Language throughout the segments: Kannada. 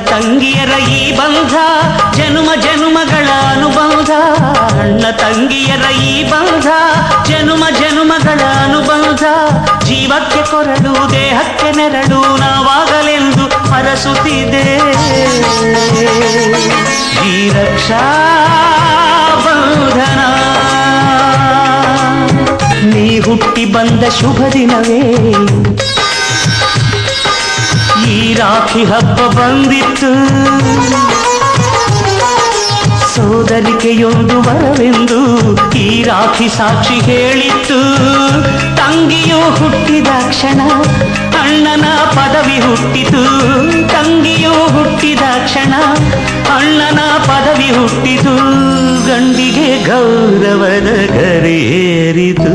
ತಂಗಿಯರ ಈ ಬಂಧ, ಜನುಮ ಜನುಮಗಳ ಅನುಬಂಧ. ಅಣ್ಣ ತಂಗಿಯರ ಈ ಬಂಧ, ಜನುಮ ಜನುಮಗಳ ಅನುಬಂಧ. ಜೀವಕ್ಕೆ ಕೊರಡು, ದೇಹಕ್ಕೆ ನೆರಳು, ನಾವಾಗಲೆಂದು ಹರಸುತ್ತಿದೆ ಈ ರಕ್ಷಾ ಬಂಧನ. ನೀ ಹುಟ್ಟಿ ಬಂದ ಶುಭ ದಿನವೇ. ಈ ರಾಖಿ ಹಬ್ಬ ಬಂದಿತ್ತು. ಸೋದರಿಕೆಯೊಂದು ಬರವೆಂದು ಈ ರಾಖಿ ಸಾಕ್ಷಿ ಹೇಳಿತ್ತು. ತಂಗಿಯು ಹುಟ್ಟಿದ ಕ್ಷಣ ಅಣ್ಣನ ಪದವಿ ಹುಟ್ಟಿತು. ತಂಗಿಯು ಹುಟ್ಟಿದ ಕ್ಷಣ ಅಣ್ಣನ ಪದವಿ ಹುಟ್ಟಿತು. ಗಂಡಿಗೆ ಗೌರವದ ಗರೇರಿತು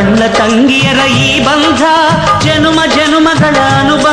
ಅಣ್ಣ ತಂಗಿಯರ ಈ ಬಂಧ ಜನುಮ ಜನುಮಗಳ ಅನುಬಂಧ